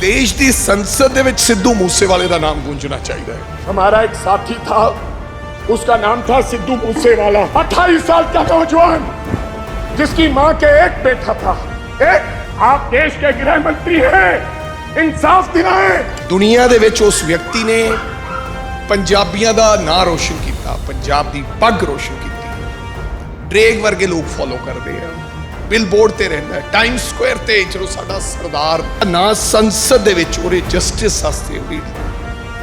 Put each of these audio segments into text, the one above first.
ਦੇਸ਼ ਦੀ ਸੰਸਦ ਦੇ ਵਿੱਚ ਸਿੱਧੂ ਮੂਸੇਵਾਲੇ ਦਾ ਨਾਮ ਗੂੰਜਣਾ ਚਾਹੀਦਾ ਹੈ हमारा एक साथी था उसका नाम था सिद्धू मूसेवाला 28 साल का नौजवान जिसकी मां के एक बेटा था एक आप देश के गृह मंत्री हैं इंसाफ दिलाएं ਦੁਨੀਆ ਦੇ ਵਿੱਚ ਉਸ ਵਿਅਕਤੀ ਨੇ ਪੰਜਾਬੀਆਂ ਦਾ ਨਾਂ ਰੋਸ਼ਨ ਕੀਤਾ ਪੰਜਾਬ ਦੀ ਪੱਗ ਰੋਸ਼ਨ ਕੀਤੀ ਡਰੇਗ ਵਰਗੇ ਲੋਕ ਫੋਲੋ ਕਰਦੇ ਆ ਬਿਲਬੋਰਡ ਤੇ ਰਹਿੰਦਾ ਟਾਈਮ ਸਕੁਅਰ ਤੇ ਜਦੋਂ ਸਾਡਾ ਸਰਦਾਰ ਨਾ ਸੰਸਦ ਦੇ ਵਿੱਚ ਉਹਦੇ ਜਸਟਿਸ ਵਾਸਤੇ ਉਹਦੀ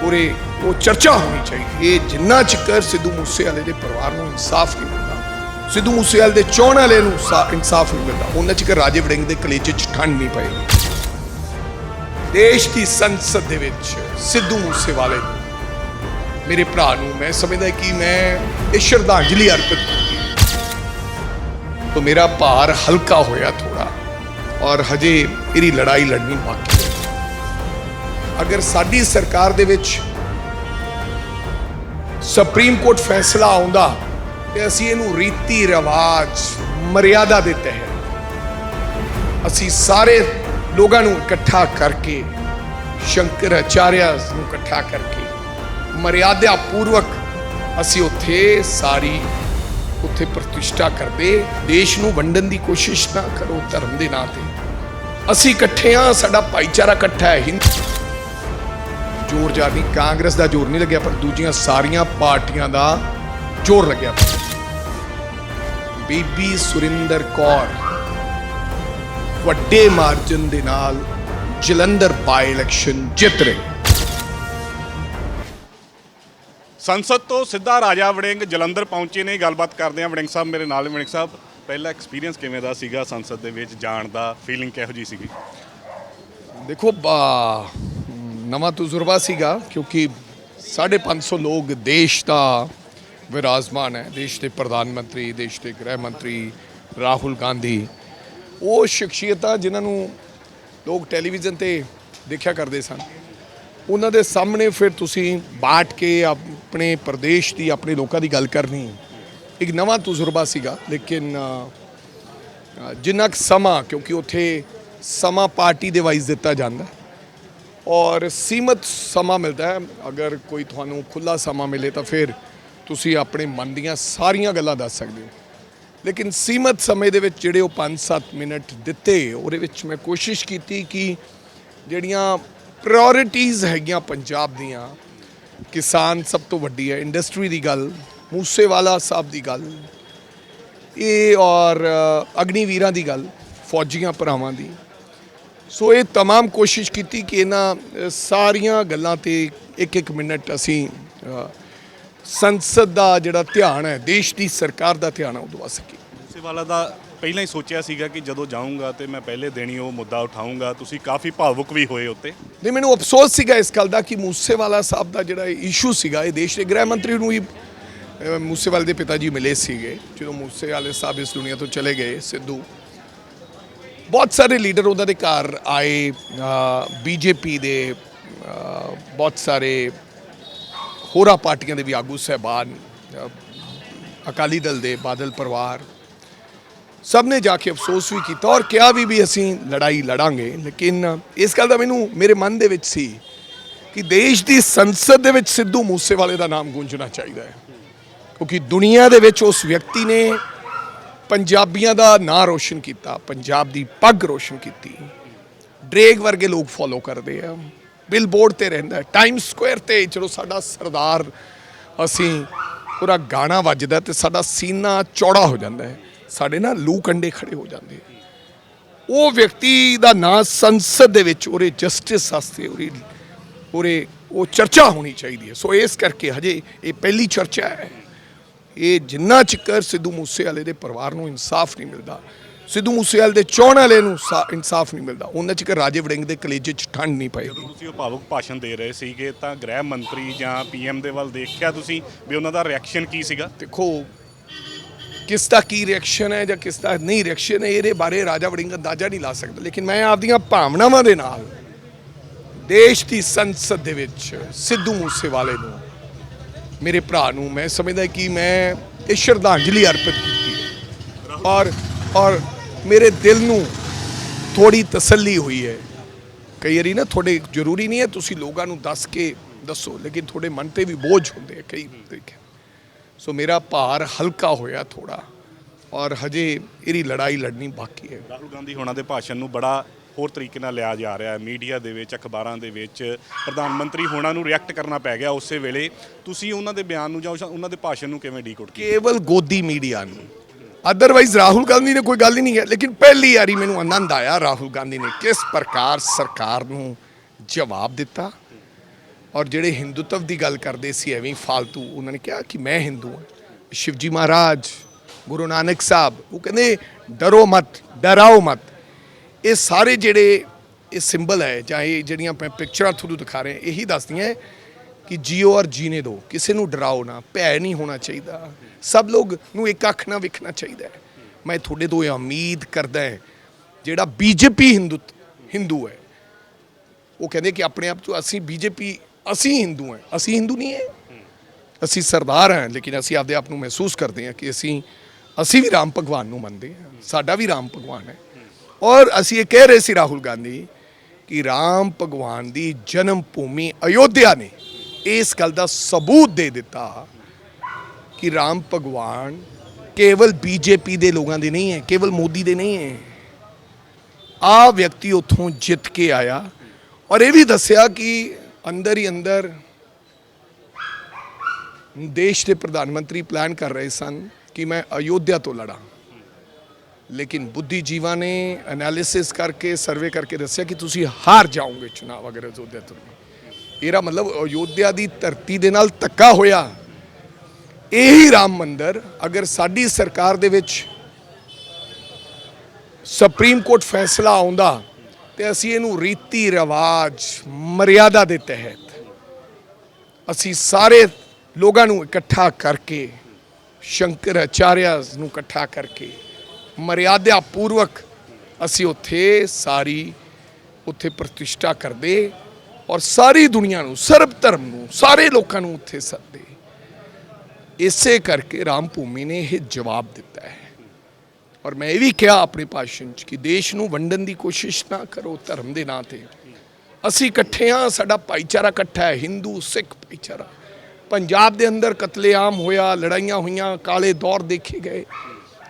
ਪੂਰੇ ਉਹ ਚਰਚਾ ਹੋਣੀ ਚਾਹੀਦੀ ਇਹ ਜਿੰਨਾ ਚਿਕਰ ਸਿੱਧੂ ਮੂਸੇਵਾਲੇ ਦੇ ਪਰਿਵਾਰ ਨੂੰ ਇਨਸਾਫ ਨਹੀਂ ਮਿਲਦਾ, ਸਿੱਧੂ ਮੂਸੇਵਾਲੇ ਦੇ ਚੋਣ ਵਾਲੇ ਨੂੰ ਇਨਸਾਫ ਨਹੀਂ ਮਿਲਦਾ, ਉਹਨਾਂ ਚਿਕਰ ਰਾਜੇ ਵੜਿੰਗ ਦੇ ਕਲੇਜੇ 'ਚ ਠੰਡ ਨਹੀਂ ਪਏਗੀ ਦੇਸ਼ ਦੀ ਸੰਸਦ ਦੇ ਵਿੱਚ ਸਿੱਧੂ ਮੂਸੇਵਾਲੇ ਨੂੰ, ਮੇਰੇ ਭਰਾ ਨੂੰ ਮੈਂ ਸਮਝਦਾ ਕਿ ਮੈਂ ਇਹ ਸ਼ਰਧਾਂਜਲੀ ਅਰਪਿਤ ਕੀਤੀ ਤਾਂ ਮੇਰਾ ਭਾਰ ਹਲਕਾ ਹੋਇਆ ਥੋੜਾ ਔਰ ਹਜੇ ਇਹਦੀ ਲੜਾਈ ਲੜਨੀ ਬਾਕੀ ਹੈ ਅਗਰ ਸਾਡੀ ਸਰਕਾਰ ਦੇ ਵਿੱਚ ਸੁਪਰੀਮ ਕੋਰਟ ਫੈਸਲਾ ਆਉਂਦਾ ਤੇ ਅਸੀਂ ਇਹਨੂੰ ਰੀਤੀ ਰਿਵਾਜ ਮਰਿਆਦਾ ਦੇ ਤਹਿਤ ਅਸੀਂ ਸਾਰੇ ਲੋਕਾਂ ਨੂੰ ਇਕੱਠਾ ਕਰਕੇ ਸ਼ੰਕਰ ਆਚਾਰਿਆ ਨੂੰ ਇਕੱਠਾ ਕਰਕੇ ਮਰਿਆਦਾ ਪੂਰਵਕ ਅਸੀਂ ਉੱਥੇ ਸਾਰੀ ਉੱਥੇ ਪ੍ਰਤਿਸ਼ਠਾ ਕਰਦੇ, ਦੇਸ਼ ਨੂੰ ਵੰਡਣ ਦੀ ਕੋਸ਼ਿਸ਼ ਨਾ ਕਰੋ ਧਰਮ ਦੇ ਨਾਂ ਤੇ। ਅਸੀਂ ਇਕੱਠੇ ਆ ਸਾਡਾ ਭਾਈਚਾਰਾ ਇਕੱਠਾ ਹੈ। ਹਿੰਦ ਜ਼ੋਰ ਜਾਰ ਕਾਂਗਰਸ ਦਾ ਜ਼ੋਰ ਨਹੀਂ ਲੱਗਿਆ, ਪਰ ਦੂਜੀਆਂ ਸਾਰੀਆਂ ਪਾਰਟੀਆਂ ਦਾ ਜ਼ੋਰ ਲੱਗਿਆ। ਬੀਬੀ ਸੁਰਿੰਦਰ ਕੌਰ ਵੱਡੇ ਮਾਰਜਨ ਦੇ ਨਾਲ ਜਲੰਧਰ ਬਾਈ ਇਲੈਕਸ਼ਨ ਜਿੱਤ ਰਹੀ। ਸੰਸਦ ਤੋਂ ਸਿੱਧਾ ਰਾਜਾ ਵੜਿੰਗ ਜਲੰਧਰ ਪਹੁੰਚੇ ਨੇ। ਗੱਲਬਾਤ ਕਰਦੇ ਆ ਵੜਿੰਗ ਸਾਹਿਬ, ਮੇਰੇ ਨਾਲ ਵੜਿੰਗ ਸਾਹਿਬ। ਪਹਿਲਾ ਐਕਸਪੀਰੀਅੰਸ ਕਿਵੇਂ ਦਾ ਸੀਗਾ ਸੰਸਦ ਦੇ ਵਿੱਚ? ਜਾਣ ਦਾ ਫੀਲਿੰਗ ਕਿਹੋ ਜੀ ਸੀਗੀ? ਦੇਖੋ, ਬਾ- ਨਵਾਂ ਤਜਰਬਾ ਸੀਗਾ ਕਿਉਂਕਿ 550 ਲੋਕ ਦੇਸ਼ ਦਾ ਵਿਰਾਜਮਾਨ ਹੈ। ਦੇਸ਼ ਦੇ ਪ੍ਰਧਾਨ ਮੰਤਰੀ, ਦੇਸ਼ ਦੇ ਗ੍ਰਹਿ ਮੰਤਰੀ, ਰਾਹੁਲ ਗਾਂਧੀ। ਉਹ ਸ਼ਖਸੀਅਤਾਂ ਜਿਨ੍ਹਾਂ ਨੂੰ ਲੋਕ ਟੈਲੀਵਿਜ਼ਨ ਤੇ ਦੇਖਿਆ ਕਰਦੇ ਸਨ। ਉਹਨਾਂ ਦੇ ਸਾਹਮਣੇ ਫਿਰ ਤੁਸੀਂ ਬਾਟ ਕੇ ਆਪਣੇ ਪ੍ਰਦੇਸ਼ ਦੀ, ਆਪਣੇ ਲੋਕਾਂ ਦੀ ਗੱਲ ਕਰਨੀ, ਇੱਕ ਨਵਾਂ ਤਜਰਬਾ ਸੀਗਾ। ਲੇਕਿਨ ਜਿੰਨਾ ਕੁ ਸਮਾਂ, ਕਿਉਂਕਿ ਉੱਥੇ ਸਮਾਂ ਪਾਰਟੀ ਦੇ ਵਾਈਜ਼ ਦਿੱਤਾ ਜਾਂਦਾ, ਔਰ ਸੀਮਤ ਸਮਾਂ ਮਿਲਦਾ ਹੈ। ਅਗਰ ਕੋਈ ਤੁਹਾਨੂੰ ਖੁੱਲਾ ਸਮਾਂ ਮਿਲੇ ਤਾਂ ਫਿਰ ਤੁਸੀਂ ਆਪਣੇ ਮਨ ਦੀਆਂ ਸਾਰੀਆਂ ਗੱਲਾਂ ਦੱਸ ਸਕਦੇ ਹੋ। ਲੇਕਿਨ ਸੀਮਤ ਸਮੇਂ ਦੇ ਵਿੱਚ ਜਿਹੜੇ ਉਹ 5-7 ਮਿੰਟ ਦਿੱਤੇ, ਉਹਦੇ ਵਿੱਚ ਮੈਂ ਕੋਸ਼ਿਸ਼ ਕੀਤੀ ਕਿ ਜਿਹੜੀਆਂ ਪ੍ਰਾਇੋਰਟੀਆਂ ਹੈਗੀਆਂ ਪੰਜਾਬ ਦੀਆਂ ਕਿਸਾਨ ਸਭ ਤੋਂ ਵੱਡੀ ਹੈ ਇੰਡਸਟਰੀ ਦੀ ਗੱਲ ਮੂਸੇਵਾਲਾ ਸਾਹਿਬ ਦੀ ਗੱਲ ਇਹ ਔਰ ਅ, ਅਗਨੀਵੀਰਾਂ ਦੀ ਗੱਲ ਫੌਜੀਆਂ ਭਰਾਵਾਂ ਦੀ ਸੋ ਇਹ तमाम ਕੋਸ਼ਿਸ਼ ਕੀਤੀ ਕਿ ਇਹਨਾਂ ਅ, ਸਾਰੀਆਂ ਗੱਲਾਂ ਤੇ ਇੱਕ ਇੱਕ ਮਿੰਟ ਅਸੀਂ ਅ, ਸੰਸਦ ਦਾ ਜਿਹੜਾ ਧਿਆਨ ਹੈ ਦੇਸ਼ ਦੀ ਸਰਕਾਰ ਦਾ ਧਿਆਨ ਹੈ ਉਹ ਦਵਾ ਸਕੀਏ ਮੂਸੇਵਾਲਾ ਦਾ ਪਹਿਲਾਂ ਹੀ ਸੋਚਿਆ ਸੀਗਾ ਕਿ ਜਦੋਂ ਜਾਊਂਗਾ ਤੇ ਮੈਂ ਪਹਿਲੇ ਦਿਨ ਹੀ ਉਹ ਮੁੱਦਾ ਉਠਾਊਂਗਾ, ਤੁਸੀਂ ਕਾਫੀ ਭਾਵੁਕ ਵੀ ਹੋਏ ਉੱਤੇ। ਨਹੀਂ, ਮੈਨੂੰ ਅਫਸੋਸ ਸੀਗਾ ਇਸ ਗੱਲ ਦਾ ਕਿ ਮੂਸੇਵਾਲਾ ਸਾਹਿਬ ਦਾ ਜਿਹੜਾ ਇਸ਼ੂ ਸੀਗਾ, ਇਹ ਦੇਸ਼ ਦੇ ਗ੍ਰਹਿ ਮੰਤਰੀ ਨੂੰ ਹੀ ਮੂਸੇਵਾਲੇ ਦੇ ਪਿਤਾ ਜੀ ਮਿਲੇ ਸੀਗੇ, ਜਦੋਂ ਮੂਸੇਵਾਲੇ ਸਾਹਿਬ ਇਸ ਦੁਨੀਆ ਤੋਂ ਚਲੇ ਗਏ, ਸਿੱਧੂ। ਬਹੁਤ ਸਾਰੇ ਲੀਡਰ ਉਹਨਾਂ ਦੇ ਘਰ ਆਏ ਬੀਜੇਪੀ ਦੇ ਬਹੁਤ ਸਾਰੇ ਹੋਰਾਂ ਪਾਰਟੀਆਂ ਦੇ ਵੀ ਆਗੂ ਸਹਿਬਾਨ ਅਕਾਲੀ ਦਲ ਦੇ ਬਾਦਲ ਪਰਿਵਾਰ ਸਭ ਨੇ ਜਾ ਕੇ ਅਫਸੋਸ ਵੀ ਕੀਤਾ ਔਰ ਕਿਹਾ ਵੀ ਵੀ ਅਸੀਂ ਲੜਾਈ ਲੜਾਂਗੇ। ਲੇਕਿਨ ਇਸ ਗੱਲ ਦਾ ਮੈਨੂੰ ਮੇਰੇ ਮਨ ਦੇ ਵਿੱਚ ਸੀ ਕਿ ਦੇਸ਼ ਦੀ ਸੰਸਦ ਦੇ ਵਿੱਚ ਸਿੱਧੂ ਮੂਸੇਵਾਲੇ ਦਾ ਨਾਮ ਗੂੰਜਣਾ ਚਾਹੀਦਾ ਹੈ। ਕਿਉਂਕਿ ਦੁਨੀਆ ਦੇ ਵਿੱਚ ਉਸ ਵਿਅਕਤੀ ਨੇ ਪੰਜਾਬੀਆਂ ਦਾ ਨਾਂ ਰੋਸ਼ਨ ਕੀਤਾ, ਪੰਜਾਬ ਦੀ ਪੱਗ ਰੋਸ਼ਨ ਕੀਤੀ। ਡਰੇਗ ਵਰਗੇ ਲੋਕ ਫੋਲੋ ਕਰਦੇ ਆ। ਬਿਲਬੋਰਡ ਤੇ ਰਹਿੰਦਾ ਟਾਈਮ ਸਕੁਅਰ ਤੇ ਜਦੋਂ ਸਾਡਾ ਸਰਦਾਰ ਅਸੀਂ ਪੂਰਾ ਗਾਣਾ ਵੱਜਦਾ ਤੇ ਸਾਡਾ ਸੀਨਾ ਚੌੜਾ ਹੋ ਜਾਂਦਾ ਹੈ। ਸਾਡੇ ਨਾ ਲੂ ਕੰਡੇ ਖੜੇ ਹੋ ਜਾਂਦੇ। ਉਹ ਵਿਅਕਤੀ ਦਾ ਨਾਂ ਸੰਸਦ ਦੇ ਵਿੱਚ ਉਹਦੇ ਜਸਟਿਸ ਵਾਸਤੇ ਉਹਦੀ ਉਹਦੇ ਉਹ ਚਰਚਾ ਹੋਣੀ ਚਾਹੀਦੀ ਹੈ। ਸੋ ਇਸ ਕਰਕੇ ਹਜੇ ਇਹ ਪਹਿਲੀ ਚਰਚਾ ਹੈ। ਇਹ ਜਿੰਨਾ ਚਿਕਰ ਸਿੱਧੂ ਮੂਸੇਵਾਲੇ ਦੇ ਪਰਿਵਾਰ ਨੂੰ ਇਨਸਾਫ ਨਹੀਂ ਮਿਲਦਾ ਸਿੱਧੂ ਮੂਸੇਵਾਲੇ ਦੇ ਚਾਹਣ ਵਾਲੇ ਨੂੰ ਇਨਸਾਫ ਨਹੀਂ ਮਿਲਦਾ ਉਹਨਾਂ ਚਿਕਰ ਰਾਜੇ ਵੜਿੰਗ ਦੇ ਕਲੇਜੇ 'ਚ ਠੰਡ ਨਹੀਂ ਪਏਗੀ। ਤੁਸੀਂ ਉਹ ਭਾਵੁਕ ਭਾਸ਼ਣ ਦੇ ਰਹੇ ਸੀਗੇ ਤਾਂ ਗ੍ਰਹਿ ਮੰਤਰੀ ਜਾਂ ਪੀਐਮ ਦੇ ਵੱਲ ਦੇਖਿਆ ਤੁਸੀਂ ਵੀ ਉਹਨਾਂ ਦਾ ਰਿਐਕਸ਼ਨ ਕੀ ਸੀਗਾ? ਦੇਖੋ ਕਿਸ ਦਾ ਕੀ ਰਿਐਕਸ਼ਨ ਹੈ ਜਾਂ ਕਿਸ ਦਾ ਨਹੀਂ ਰਿਐਕਸ਼ਨ ਹੈ, ਇਹਦੇ ਬਾਰੇ ਰਾਜਾ ਵੜਿੰਗ ਅੰਦਾਜ਼ਾ ਨਹੀਂ ਲਾ ਸਕਦਾ। ਲੇਕਿਨ ਮੈਂ ਆਪਦੀਆਂ ਭਾਵਨਾਵਾਂ ਦੇ ਨਾਲ ਦੇਸ਼ ਦੀ ਸੰਸਦ ਦੇ ਵਿੱਚ ਸਿੱਧੂ ਮੂਸੇਵਾਲੇ ਨੂੰ, ਮੇਰੇ ਭਰਾ ਨੂੰ ਮੈਂ ਸਮਝਦਾ ਕਿ ਮੈਂ ਇਹ ਸ਼ਰਧਾਂਜਲੀ ਅਰਪਿਤ ਕੀਤੀ ਔਰ ਔਰ ਮੇਰੇ ਦਿਲ ਨੂੰ ਥੋੜੀ ਤਸੱਲੀ ਹੋਈ ਹੈ। ਕਈ ਵਾਰੀ ਨਾ ਤੁਹਾਡੇ ਜ਼ਰੂਰੀ ਨਹੀਂ ਹੈ, ਤੁਸੀਂ ਲੋਕਾਂ ਨੂੰ ਦੱਸ ਕੇ ਦੱਸੋ, ਲੇਕਿਨ ਤੁਹਾਡੇ ਮਨ ਤੇ ਵੀ ਬੋਝ ਹੁੰਦੇ ਆ ਕਈ ਤਰੀਕੇ ਸੋ ਮੇਰਾ ਭਾਰ ਹਲਕਾ ਹੋਇਆ ਥੋੜਾ ਔਰ ਹਜੇ ਇਹਦੀ ਲੜਾਈ ਲੜਨੀ ਬਾਕੀ ਹੈ ਰਾਹੁਲ ਗਾਂਧੀ ਹੋਣਾ ਦੇ ਭਾਸ਼ਣ ਨੂੰ ਬੜਾ ਹੋਰ ਤਰੀਕੇ ਨਾਲ ਲਿਆ ਜਾ ਰਿਹਾ ਹੈ ਮੀਡੀਆ ਦੇ ਵਿੱਚ ਅਖਬਾਰਾਂ ਦੇ ਵਿੱਚ ਪ੍ਰਧਾਨ ਮੰਤਰੀ ਹੋਣਾ ਨੂੰ ਰਿਐਕਟ ਕਰਨਾ ਪੈ ਗਿਆ ਉਸੇ ਵੇਲੇ ਤੁਸੀਂ ਉਹਨਾਂ ਦੇ ਬਿਆਨ ਨੂੰ ਜਾਂ ਉਹਨਾਂ ਦੇ ਭਾਸ਼ਣ ਨੂੰ ਕਿਵੇਂ ਡੀਕੋਡ ਕੀਤਾ ਕੇਵਲ ਗੋਦੀ ਮੀਡੀਆ ਨੂੰ ਅਦਰਵਾਈਜ਼ ਰਾਹੁਲ ਗਾਂਧੀ ਨੇ ਕੋਈ ਗੱਲ ਹੀ ਨਹੀਂ ਹੈ ਲੇਕਿਨ ਪਹਿਲੀ ਵਾਰੀ ਮੈਨੂੰ ਆਨੰਦ ਆਇਆ ਰਾਹੁਲ ਗਾਂਧੀ ਨੇ ਕਿਸ ਪ੍ਰਕਾਰ ਸਰਕਾਰ ਨੂੰ ਜਵਾਬ ਦਿੱਤਾ ਔਰ ਜਿਹੜੇ ਹਿੰਦੂਤਵ ਦੀ ਗੱਲ ਕਰਦੇ ਸੀ, ਐਵੇਂ ਹੀ ਫਾਲਤੂ, ਉਹਨਾਂ ਨੇ ਕਿਹਾ ਕਿ ਮੈਂ ਹਿੰਦੂ ਹਾਂ। ਸ਼ਿਵਜੀ ਮਹਾਰਾਜ, ਗੁਰੂ ਨਾਨਕ ਸਾਹਿਬ, ਉਹ ਕਹਿੰਦੇ, ਡਰੋ ਮਤ, ਡਰਾਓ ਮਤ। ਇਹ ਸਾਰੇ ਜਿਹੜੇ ਇਹ ਸਿੰਬਲ ਹੈ, ਜਾਂ ਇਹ ਜਿਹੜੀਆਂ ਮੈਂ ਪਿਕਚਰਾਂ ਤੁਹਾਨੂੰ ਦਿਖਾ ਰਹੇ, ਇਹੀ ਦੱਸਦੀਆਂ ਕਿ ਜੀਓ ਔਰ ਜੀਨੇ ਦੋ, ਕਿਸੇ ਨੂੰ ਡਰਾਓ ਨਾ ਭੈ ਨਹੀਂ ਹੋਣਾ ਚਾਹੀਦਾ। ਸਭ ਲੋਕ ਨੂੰ ਇੱਕ ਅੱਖ ਨਾਲ ਵੇਖਣਾ ਚਾਹੀਦਾ ਮੈਂ ਤੁਹਾਡੇ ਤੋਂ ਇਹ ਉਮੀਦ ਕਰਦਾ ਹੈ, ਜਿਹੜਾ ਬੀਜੇਪੀ ਹਿੰਦੂ ਹਿੰਦੂ ਹੈ, ਉਹ ਕਹਿੰਦੇ ਕਿ ਆਪਣੇ ਆਪ ਤੋਂ ਅਸੀਂ ਬੀਜੇਪੀ ਅਸੀਂ ਹਿੰਦੂ ਹਾਂ, ਅਸੀਂ ਹਿੰਦੂ ਨਹੀਂ ਹੈ। ਅਸੀਂ ਸਰਦਾਰ ਹਾਂ, ਲੇਕਿਨ ਅਸੀਂ ਆਪਦੇ ਆਪ ਨੂੰ ਮਹਿਸੂਸ ਕਰਦੇ ਹਾਂ ਕਿ ਅਸੀਂ ਅਸੀਂ ਵੀ ਰਾਮ ਭਗਵਾਨ ਨੂੰ ਮੰਨਦੇ ਹਾਂ, ਸਾਡਾ ਵੀ ਰਾਮ ਭਗਵਾਨ ਹੈ। ਔਰ ਅਸੀਂ ਇਹ ਕਹਿ ਰਹੇ ਸੀ ਰਾਹੁਲ ਗਾਂਧੀ ਕਿ ਰਾਮ ਭਗਵਾਨ ਦੀ ਜਨਮ ਭੂਮੀ ਅਯੋਧਿਆ ਨੇ, ਇਸ ਗੱਲ ਦਾ ਸਬੂਤ ਦੇ ਦਿੱਤਾ ਕਿ ਰਾਮ ਭਗਵਾਨ ਕੇਵਲ ਬੀਜੇਪੀ ਦੇ ਲੋਕਾਂ ਦੇ ਨਹੀਂ ਹੈ, ਕੇਵਲ ਮੋਦੀ ਦੇ ਨਹੀਂ ਹੈ। ਆ ਵਿਅਕਤੀ ਉੱਥੋਂ ਜਿੱਤ ਕੇ ਆਇਆ ਔਰ ਇਹ ਵੀ ਦੱਸਿਆ ਕਿ ਅੰਦਰ ਹੀ ਅੰਦਰ ਦੇਸ਼ ਦੇ ਪ੍ਰਧਾਨ ਮੰਤਰੀ ਪਲਾਨ ਕਰ ਰਹੇ ਸਨ ਕਿ ਮੈਂ ਅਯੋਧਿਆ ਤੋਂ ਲੜਾਂ। ਲੇਕਿਨ ਬੁੱਧੀਜੀਵਾਂ ਨੇ ਐਨਾਲਿਸਿਸ ਕਰਕੇ ਸਰਵੇ ਕਰਕੇ ਦੱਸਿਆ ਕਿ ਤੁਸੀਂ ਹਾਰ ਜਾਓਗੇ ਚੁਣਾਵ ਅਗਰ ਅਯੋਧਿਆ ਤੋਂ। ਇਹਦਾ ਮਤਲਬ ਅਯੋਧਿਆ ਦੀ ਧਰਤੀ ਦੇ ਨਾਲ ਧੱਕਾ ਹੋਇਆ। ਇਹੀ ਰਾਮ ਮੰਦਰ ਅਗਰ ਸਾਡੀ ਸਰਕਾਰ ਦੇ ਵਿੱਚ ਸੁਪਰੀਮ ਕੋਰਟ ਫੈਸਲਾ ਆਉਂਦਾ ਤੇ ਅਸੀਂ ਇਹਨੂੰ ਰੀਤੀ ਰਿਵਾਜ ਮਰਿਆਦਾ ਦੇ ਤਹਿਤ ਅਸੀਂ ਸਾਰੇ ਲੋਕਾਂ ਨੂੰ ਇਕੱਠਾ ਕਰਕੇ, ਸ਼ੰਕਰ ਆਚਾਰਿਆ ਨੂੰ ਇਕੱਠਾ ਕਰਕੇ ਮਰਿਆਦਾ ਪੂਰਵਕ ਅਸੀਂ ਉੱਥੇ ਸਾਰੀ, ਉੱਥੇ ਪ੍ਰਤਿਸ਼ਠਾ ਕਰਦੇ ਔਰ ਸਾਰੀ ਦੁਨੀਆ ਨੂੰ, ਸਰਬ ਧਰਮ ਨੂੰ, ਸਾਰੇ ਲੋਕਾਂ ਨੂੰ ਉੱਥੇ ਸੱਦੇ। ਇਸੇ ਕਰਕੇ ਰਾਮ ਭੂਮੀ ਨੇ ਇਹ ਜਵਾਬ ਦਿੱਤਾ ਹੈ। ਔਰ ਮੈਂ ਇਹ ਵੀ ਕਿਹਾ ਆਪਣੇ ਭਾਸ਼ਣ 'ਚ ਕਿ ਦੇਸ਼ ਨੂੰ ਵੰਡਣ ਦੀ ਕੋਸ਼ਿਸ਼ ਨਾ ਕਰੋ ਧਰਮ ਦੇ ਨਾਂ ਤੇ। ਅਸੀਂ ਇਕੱਠੇ ਹਾਂ ਸਾਡਾ ਭਾਈਚਾਰਾ ਇਕੱਠਾ ਹੈ ਹਿੰਦੂ ਸਿੱਖ ਭਾਈਚਾਰਾ। ਪੰਜਾਬ ਦੇ ਅੰਦਰ ਕਤਲੇਆਮ ਹੋਇਆ ਲੜਾਈਆਂ ਹੋਈਆਂ ਕਾਲੇ ਦੌਰ ਦੇਖੇ ਗਏ।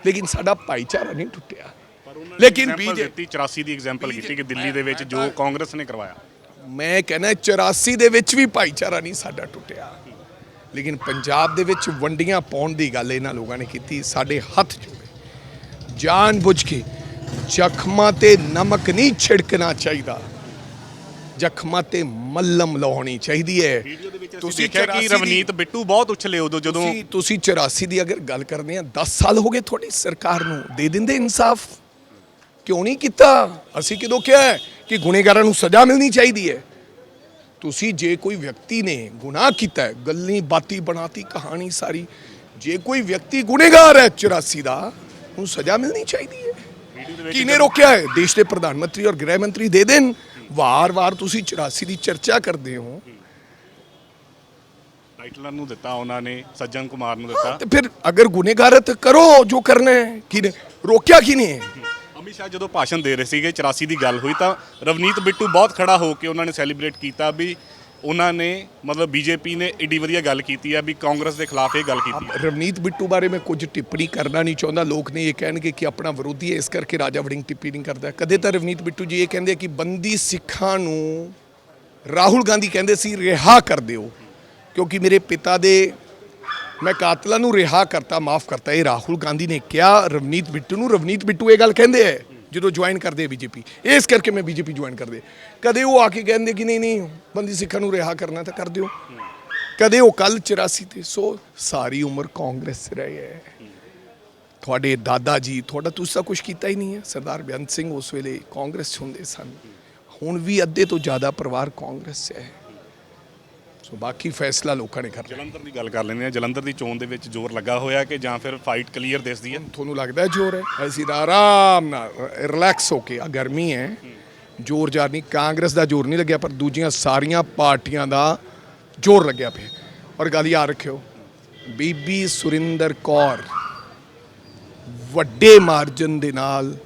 ਲੇਕਿਨ ਸਾਡਾ ਭਾਈਚਾਰਾ ਨਹੀਂ ਟੁੱਟਿਆ। ਲੇਕਿਨ example ਬੀਜੇ ਦਿੱਤੀ 84 ਦੀ ਐਗਜ਼ਾਮਪਲ ਕੀਤੀ ਕਿ ਦਿੱਲੀ ਦੇ ਵਿੱਚ ਜੋ ਕਾਂਗਰਸ ਨੇ ਕਰਵਾਇਆ। ਮੈਂ ਕਹਿੰਦਾ 84 ਦੇ ਵਿੱਚ ਵੀ ਭਾਈਚਾਰਾ ਨਹੀਂ ਸਾਡਾ ਟੁੱਟਿਆ। ਲੇਕਿਨ ਪੰਜਾਬ ਦੇ ਵਿੱਚ ਵੰਡੀਆਂ ਪਾਉਣ ਦੀ ਗੱਲ ਇਹਨਾਂ ਲੋਕਾਂ ਨੇ ਕੀਤੀ ਸਾਡੇ ਹੱਥ ਜੋੜੇ ਜਾਣ ਬੁੱਝ ਕੇ ਜ਼ਖਮਾਂ ਤੇ ਨਮਕ ਨਹੀਂ ਛਿੜਕਣਾ ਚਾਹੀਦਾ। ਜ਼ਖਮਾਂ ਤੇ ਮੱਲਮ ਲਾਉਣੀ ਚਾਹੀਦੀ ਹੈ। ਤੁਸੀਂ ਦੇਖਿਆ ਕਿ 84 ਦੀ- ਰਵਨੀਤ ਬਿੱਟੂ ਬਹੁਤ ਉਛਲੇ ਉਦੋਂ ਜਦੋਂ ਤੁਸੀਂ ਤੁਸੀਂ 84 ਦੀ ਅਗਰ ਗੱਲ ਕਰਦੇ ਆ 10 ਸਾਲ ਹੋ ਗਏ ਤੁਹਾਡੀ ਸਰਕਾਰ ਨੂੰ ਦੇ ਦਿੰਦੇ ਇਨਸਾਫ। ਕਿਉਂ ਨਹੀਂ ਕੀਤਾ? ਅਸੀਂ ਕਿਦੋਂ ਕਿਹਾ ਕਿ ਗੁਨੇਗਾਰਾਂ ਨੂੰ ਸਜ਼ਾ ਮਿਲਣੀ ਚਾਹੀਦੀ ਹੈ? ਤੁਸੀਂ ਜੇ ਕੋਈ ਵਿਅਕਤੀ ਨੇ ਗੁਨਾਹ ਕੀਤਾ ਗੱਲੀ ਬਾਤੀ ਬਣਾਤੀ ਕਹਾਣੀ ਸਾਰੀ ਜੇ ਕੋਈ ਵਿਅਕਤੀ ਗੁਨੇਗਾਰ ਹੈ 84 ਦਾ ਉਹਨੂੰ ਸਜ਼ਾ ਮਿਲਣੀ ਚਾਹੀਦੀ ਹੈ। ਕਿਹਨੇ ਰੋਕਿਆ ਹੈ? ਦੇਸ਼ ਦੇ ਪ੍ਰਧਾਨ ਮੰਤਰੀ ਔਰ ਗ੍ਰਹਿ ਮੰਤਰੀ ਦੇ ਦੇਣ। ਵਾਰ-ਵਾਰ ਤੁਸੀਂ 84 ਦੀ ਚਰਚਾ ਕਰਦੇ ਹੋ। ਟਾਈਟਲਰ ਨੂੰ ਦਿੱਤਾ ਉਹਨਾਂ ਨੇ ਸੱਜਣ ਕੁਮਾਰ ਨੂੰ ਦਿੱਤਾ। ਤੇ ਫਿਰ ਅਗਰ ਗੁਨੇਗਾਰ ਹੈ ਤਾਂ ਕਰੋ ਜੋ ਕਰਨਾ ਹੈ ਰੋਕਿਆ ਕਿਹਨੇ ਹੈ? ਅਮਿਤ ਸ਼ਾਹ ਜਦੋਂ ਭਾਸ਼ਣ ਦੇ ਰਹੇ ਸੀਗੇ 84 ਦੀ ਗੱਲ ਹੋਈ ਤਾਂ ਰਵਨੀਤ ਬਿੱਟੂ ਬਹੁਤ ਖੜਾ ਹੋ ਕੇ ਉਹਨਾਂ ਨੇ ਸੈਲੀਬ੍ਰੇਟ ਕੀਤਾ ਵੀ ਉਹਨਾਂ ਨੇ, ਮਤਲਬ ਬੀਜੇਪੀ ਨੇ ਏਡੀ ਵਧੀਆ ਗੱਲ ਕੀਤੀ ਆ ਵੀ ਕਾਂਗਰਸ ਦੇ ਖਿਲਾਫ ਇਹ ਗੱਲ ਕੀਤੀ ਆ। ਰਵਨੀਤ ਬਿੱਟੂ ਬਾਰੇ ਮੈਂ ਕੁਝ ਟਿੱਪਣੀ ਕਰਨਾ ਨਹੀਂ ਚਾਹੁੰਦਾ। ਲੋਕ ਨੇ ਇਹ ਕਹਿਣਗੇ ਕਿ ਆਪਣਾ ਵਿਰੋਧੀ ਹੈ, ਇਸ ਕਰਕੇ ਰਾਜਾ ਵੜਿੰਗ ਟਿੱਪੀ ਨਹੀਂ ਕਰਦਾ। ਕਦੇ ਤਾਂ ਰਵਨੀਤ ਬਿੱਟੂ ਜੀ ਇਹ ਕਹਿੰਦੇ ਕਿ ਬੰਦੀ ਸਿੱਖਾਂ ਨੂੰ ਰਾਹੁਲ ਗਾਂਧੀ ਕਹਿੰਦੇ ਸੀ, ਰਿਹਾ ਕਰ ਦਿਓ। ਕਿਉਂਕਿ ਮੇਰੇ ਪਿਤਾ ਦੇ, ਮੈਂ ਕਾਤਲਾਂ ਨੂੰ ਰਿਹਾ ਕਰਤਾ, ਮਾਫ ਕਰਤਾ। ਇਹ ਰਾਹੁਲ ਗਾਂਧੀ ਨੇ ਕਿਹਾ, ਰਵਨੀਤ ਬਿੱਟੂ ਨੂੰ, ਰਵਨੀਤ ਬਿੱਟੂ ਇਹ ਗੱਲ ਕਹਿੰਦੇ ਹੈ ਜਦੋਂ ਜੁਆਇਨ ਕਰਦੇ ਬੀਜੇਪੀ ਇਸ ਕਰਕੇ ਮੈਂ ਬੀਜੇਪੀ ਜੁਆਇਨ ਕਰਦੇ। ਕਦੇ ਉਹ ਆ ਕੇ ਕਹਿੰਦੇ ਕਿ ਨਹੀਂ ਨਹੀਂ, ਬੰਦੀ ਸਿੱਖਾਂ ਨੂੰ ਰਿਹਾ ਕਰਨਾ ਤਾਂ ਕਰ ਦਿਓ। ਕਦੇ ਉਹ ਕੱਲ 84 ਤੇ ਸੋ ਸਾਰੀ ਉਮਰ ਕਾਂਗਰਸ 'ਚ ਰਹੇ ਹੈ ਤੁਹਾਡੇ ਦਾਦਾ ਜੀ, ਤੁਹਾਡਾ ਤੁਸੀਂ ਤਾਂ ਕੁਝ ਕੀਤਾ ਹੀ ਨਹੀਂ ਹੈ। ਸਰਦਾਰ ਬੇਅੰਤ ਸਿੰਘ ਉਸ ਵੇਲੇ ਕਾਂਗਰਸ 'ਚ ਹੁੰਦੇ ਸਨ। ਹੁਣ ਵੀ ਅੱਧੇ ਤੋਂ ਜ਼ਿਆਦਾ ਪਰਿਵਾਰ ਕਾਂਗਰਸ 'ਚ ਹੈ। ਬਾਕੀ ਫੈਸਲਾ ਲੋਕਾਂ ਨੇ ਕਰਨਾ। ਜਲੰਧਰ ਦੀ ਗੱਲ ਕਰ ਲੈਂਦੇ ਆ ਜਲੰਧਰ ਦੀ ਚੋਣ ਦੇ ਵਿੱਚ ਜ਼ੋਰ ਲੱਗਾ ਹੋਇਆ ਕਿ ਜਾਂ ਫਿਰ ਫਾਈਟ ਕਲੀਅਰ ਦਿਸਦੀ ਹੈ? ਤੁਹਾਨੂੰ ਲੱਗਦਾ ਜ਼ੋਰ ਹੈ? ਅਸੀਂ ਤਾਂ ਆਰਾਮ ਨਾਲ ਰਿਲੈਕਸ ਹੋ ਕੇ ਆ ਗਰਮੀ ਹੈ। ਜ਼ੋਰ ਜਾਰ ਨਹੀਂ ਕਾਂਗਰਸ ਦਾ ਜ਼ੋਰ ਨਹੀਂ ਲੱਗਿਆ ਪਰ ਦੂਜੀਆਂ ਸਾਰੀਆਂ ਪਾਰਟੀਆਂ ਦਾ ਜ਼ੋਰ ਲੱਗਿਆ ਪਿਆ। ਔਰ ਗੱਲ ਯਾਦ ਰੱਖਿਓ ਬੀਬੀ ਸੁਰਿੰਦਰ ਕੌਰ ਵੱਡੇ ਮਾਰਜਨ ਦੇ ਨਾਲ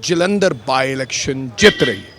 ਜਲੰਧਰ ਬਾਈ ਇਲੈਕਸ਼ਨ ਜਿੱਤ ਰਹੀ ਹੈ।